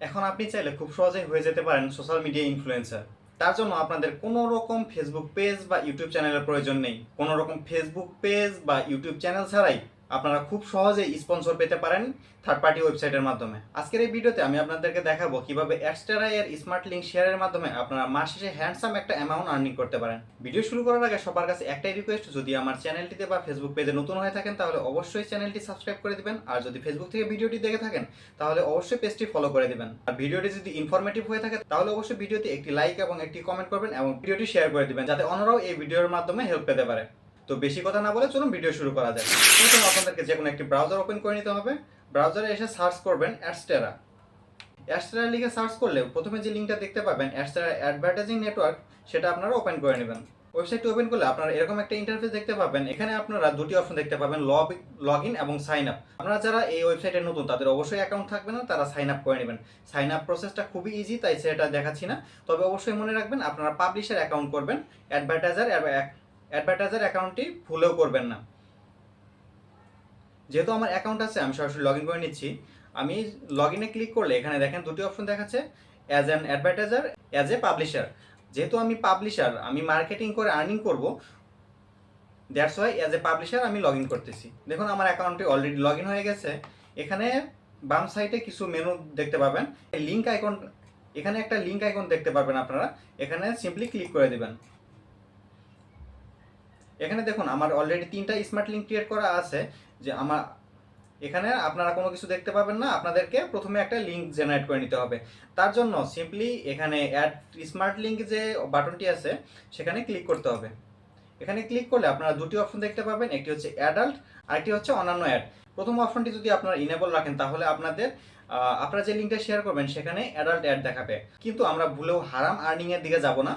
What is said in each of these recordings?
এখন আপনি চাইলে খুব সহজেই হয়ে যেতে পারেন সোশ্যাল মিডিয়া ইনফ্লুয়েন্সার তার জন্য আপনাদের কোনো রকম ফেসবুক পেজ বা ইউটিউব চ্যানেলের প্রয়োজন নেই। কোনো রকম ফেসবুক পেজ বা ইউটিউব চ্যানেল ছাড়াই আপনারা খুব সহজেই স্পন্সর পেতে পারেন থার্ড পার্টি ওয়েবসাইটের মাধ্যমে। আজকের এই ভিডিওতে আমি আপনাদেরকে দেখাবো কীভাবে অ্যাডস্টারা এর স্মার্ট লিঙ্ক শেয়ারের মাধ্যমে আপনারা মাস শেষে হ্যান্ডসাম একটা অ্যামাউন্ট আর্নিং করতে পারেন। ভিডিও শুরু করার আগে সবার কাছে একটাই রিকোয়েস্ট যদি আমার চ্যানেলটিতে বা ফেসবুক পেজে নতুন হয়ে থাকেন, তাহলে অবশ্যই চ্যানেলটি সাবস্ক্রাইব করে দিবেন। আর যদি ফেসবুক থেকে ভিডিওটি দেখে থাকেন, তাহলে অবশ্যই পেজটি ফলো করে দিবেন। আর ভিডিওটি যদি ইনফরমেটিভ হয়ে থাকে, তাহলে অবশ্যই ভিডিওতে একটি লাইক এবং একটি কমেন্ট করবেন এবং ভিডিওটি শেয়ার করে দিবেন, যাতে অন্যরাও এই ভিডিওর মাধ্যমে হেল্প পেতে পারে। তো বেশি কথা না বলে চলুন ভিডিও শুরু করা যাক। প্রথমে আপনাদেরকে যে কোনো একটি ব্রাউজার ওপেন করে নিতে হবে। ব্রাউজারে এসে সার্চ করবেন অ্যাডস্টেরা অ্যাডস্টেরা লিখে সার্চ করলে প্রথমে যে লিঙ্কটা দেখতে পাবেন অ্যাডস্টেরা অ্যাডভার্টাইজিং নেটওয়ার্ক সেটা আপনারা ওপেন করে নেবেন। ওয়েবসাইটটি ওপেন করলে আপনারা এরকম একটা ইন্টারফেস দেখতে পাবেন। এখানে আপনারা দুটি অপশন দেখতে পাবেন লগ ইন এবং সাইন আপ আপনারা যারা এই ওয়েবসাইটে নতুন, তাদের অবশ্যই অ্যাকাউন্ট থাকবে না, তারা সাইন আপ করে নেবেন। সাইন আপ প্রসেসটা খুবই ইজি তাই সেটা দেখাচ্ছি না। তবে অবশ্যই মনে রাখবেন, আপনারা পাবলিশার অ্যাকাউন্ট করবেন অ্যাডভার্টাইজার অ্যাডভার্টাইজার অ্যাকাউন্টটি ভুলেও করবেন না। যেহেতু আমার অ্যাকাউন্ট আছে, আমি সরাসরি লগ ইন করে নিচ্ছি। আমি লগ ইনে ক্লিক করলে এখানে দেখেন দুটি অপশন দেখাচ্ছে, as an advertiser, as a publisher. যেহেতু আমি পাবলিশার, আমি মার্কেটিং করে আর্নিং করব, that's why as a publisher আমি লগ ইন করতেছি। দেখুন, আমার অ্যাকাউন্টটি অলরেডি লগ ইন হয়ে গেছে। এখানে বাম সাইডে কিছু মেনু দেখতে পাবেন। লিঙ্ক আইকন, এখানে একটা লিঙ্ক আইকন দেখতে পাবেন আপনারা। এখানে সিম্পলি ক্লিক করে দিবেন। এখানে দেখুন, আমার অলরেডি তিনটা স্মার্ট লিঙ্ক ক্রিয়েট করা আছে যে আমার, এখানে আপনারা কোনো কিছু দেখতে পাবেন না, আপনাদেরকে প্রথমে একটা লিঙ্ক জেনারেট করে নিতে হবে। তার জন্য সিম্পলি এখানে অ্যাড স্মার্ট লিঙ্ক যে বাটনটি আছে, সেখানে ক্লিক করতে হবে। এখানে ক্লিক করলে আপনারা দুটি অপশন দেখতে পাবেন, একটি হচ্ছে অ্যাডাল্ট আরেকটি হচ্ছে অন্যান্য অ্যাড প্রথম অপশনটি যদি আপনারা ইনেবল রাখেন, তাহলে আপনাদের আপনারা যে লিঙ্কটা শেয়ার করবেন, সেখানে অ্যাডাল্ট অ্যাড দেখাবে। কিন্তু আমরা ভুলেও হারাম আর্নিং এর দিকে যাব না।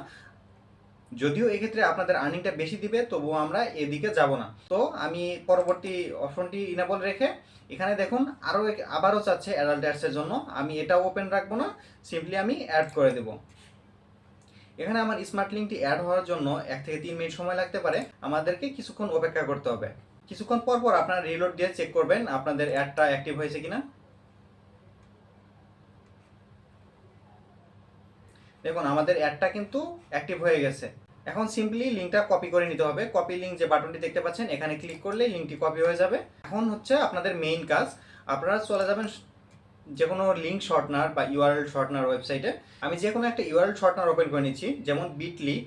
যদিও এক্ষেত্রে আপনাদের আর্নিংটা বেশি দিবে, তবুও আমরা এদিকে যাব না। তো আমি পরবর্তী অপশনটি ইনেবল রেখে এখানে দেখুন, আরও আবারও চাচ্ছে অ্যাডাল্ট অ্যাডসের জন্য। আমি এটাও ওপেন রাখব না সিম্পলি আমি অ্যাড করে দেব। এখানে আমার স্মার্ট লিঙ্কটি অ্যাড হওয়ার জন্য এক থেকে তিন মিনিট সময় লাগতে পারে। আমাদেরকে কিছুক্ষণ অপেক্ষা করতে হবে। কিছুক্ষণ পর পর আপনারা রিলোড দিয়ে চেক করবেন, আপনাদের অ্যাডটা অ্যাক্টিভ হয়েছে কিনা। দেখুন, আমাদের অ্যাডটা কিন্তু অ্যাক্টিভ হয়ে গেছে। এখন সিম্পলি লিঙ্কটা কপি করে নিতে হবে। কপি লিঙ্ক যে বাটনটি দেখতে পাচ্ছেন, এখানে ক্লিক করলে লিঙ্কটি কপি হয়ে যাবে। এখন হচ্ছে আপনাদের মেইন কাজ। আপনারা চলে যাবেন যে কোনো লিঙ্ক শর্টনার বা ইউআরএল শর্টনার ওয়েবসাইটে আমি যে কোনো একটা ইউআরএল শর্টনার ওপেন করে নিচ্ছি, যেমন বিটলি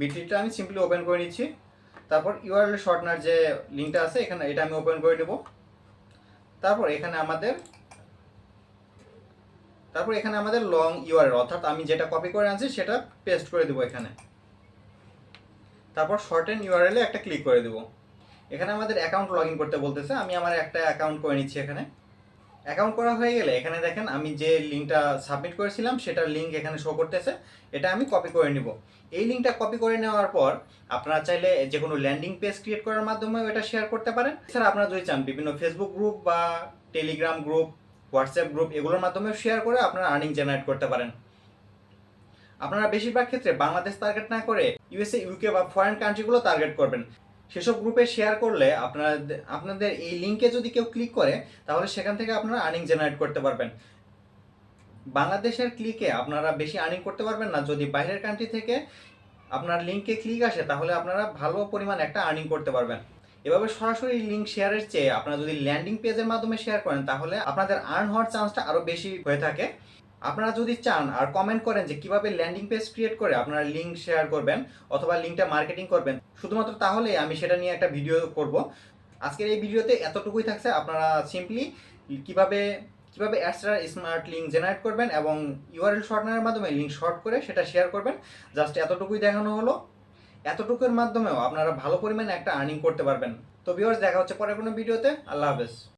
বিটলিটা আমি সিম্পলি ওপেন করে নিচ্ছি। তারপর ইউআরএল শর্টনার যে লিঙ্কটা আছে, এখানে এটা আমি ওপেন করে নেব। তারপর এখানে আমাদের তারপর এখানে আমাদের লং ইউআরএল অর্থাৎ আমি যেটা কপি করে আনছি সেটা পেস্ট করে দেবো এখানে। তারপর শর্টেন ইউআরএলে একটা ক্লিক করে দেবো। এখানে আমাদের অ্যাকাউন্ট লগ করতে বলতেছে, আমি আমার একটা অ্যাকাউন্ট করে নিচ্ছি এখানে। অ্যাকাউন্ট করা হয়ে গেলে এখানে দেখেন আমি যে লিঙ্কটা সাবমিট করেছিলাম, সেটার লিঙ্ক এখানে শো করতেছে, এটা আমি কপি করে নিব। এই লিঙ্কটা কপি করে নেওয়ার পর আপনারা চাইলে যে কোনো ল্যান্ডিং পেজ ক্রিয়েট করার মাধ্যমেও এটা শেয়ার করতে পারেন। এছাড়া আপনারা যদি চান বিভিন্ন ফেসবুক গ্রুপ বা টেলিগ্রাম গ্রুপ হোয়াটসঅ্যাপ গ্রুপ এগুলোর মাধ্যমে শেয়ার করে আপনারা আর্নিং জেনারেট করতে পারেন। আপনারা বেশিরভাগ ক্ষেত্রে বাংলাদেশ টার্গেট না করে ইউএসএ ইউকে বা ফরেন কান্ট্রিগুলো টার্গেট করবেন। সেসব গ্রুপে শেয়ার করলে আপনাদের আপনাদের এই লিঙ্কে যদি কেউ ক্লিক করে, তাহলে সেখান থেকে আপনারা আর্নিং জেনারেট করতে পারবেন। বাংলাদেশের ক্লিকে আপনারা বেশি আর্নিং করতে পারবেন না। যদি বাইরের কান্ট্রি থেকে আপনার লিঙ্কে ক্লিক আসে, তাহলে আপনারা ভালো পরিমাণ একটা আর্নিং করতে পারবেন। এভাবে সরাসরি লিঙ্ক শেয়ারের চেয়ে আপনারা যদি ল্যান্ডিং পেজের মাধ্যমে শেয়ার করেন, তাহলে আপনাদের আর্ন হওয়ার চান্সটা আরও বেশি হয়ে থাকে। আপনারা যদি চান আর কমেন্ট করেন যে কীভাবে ল্যান্ডিং পেজ ক্রিয়েট করে আপনারা লিঙ্ক শেয়ার করবেন অথবা লিঙ্কটা মার্কেটিং করবেন, শুধুমাত্র তাহলে আমি সেটা নিয়ে একটা ভিডিও করব। আজকের এই ভিডিওতে এতটুকুই থাকছে। আপনারা সিম্পলি কীভাবে কীভাবে অ্যাডসটার স্মার্ট লিঙ্ক জেনারেট করবেন এবং ইউআরএল শর্টনারের মাধ্যমে লিঙ্ক শর্ট করে সেটা শেয়ার করবেন। জাস্ট এতটুকুই দেখানো হলো। এতটুকুর মাধ্যমেও আপনারা ভালো পরিমাণে একটা আর্নিং করতে পারবেন। তো ভিউয়ার্স দেখা হচ্ছে পরে কোনো ভিডিওতে আল্লাহ হাফেজ।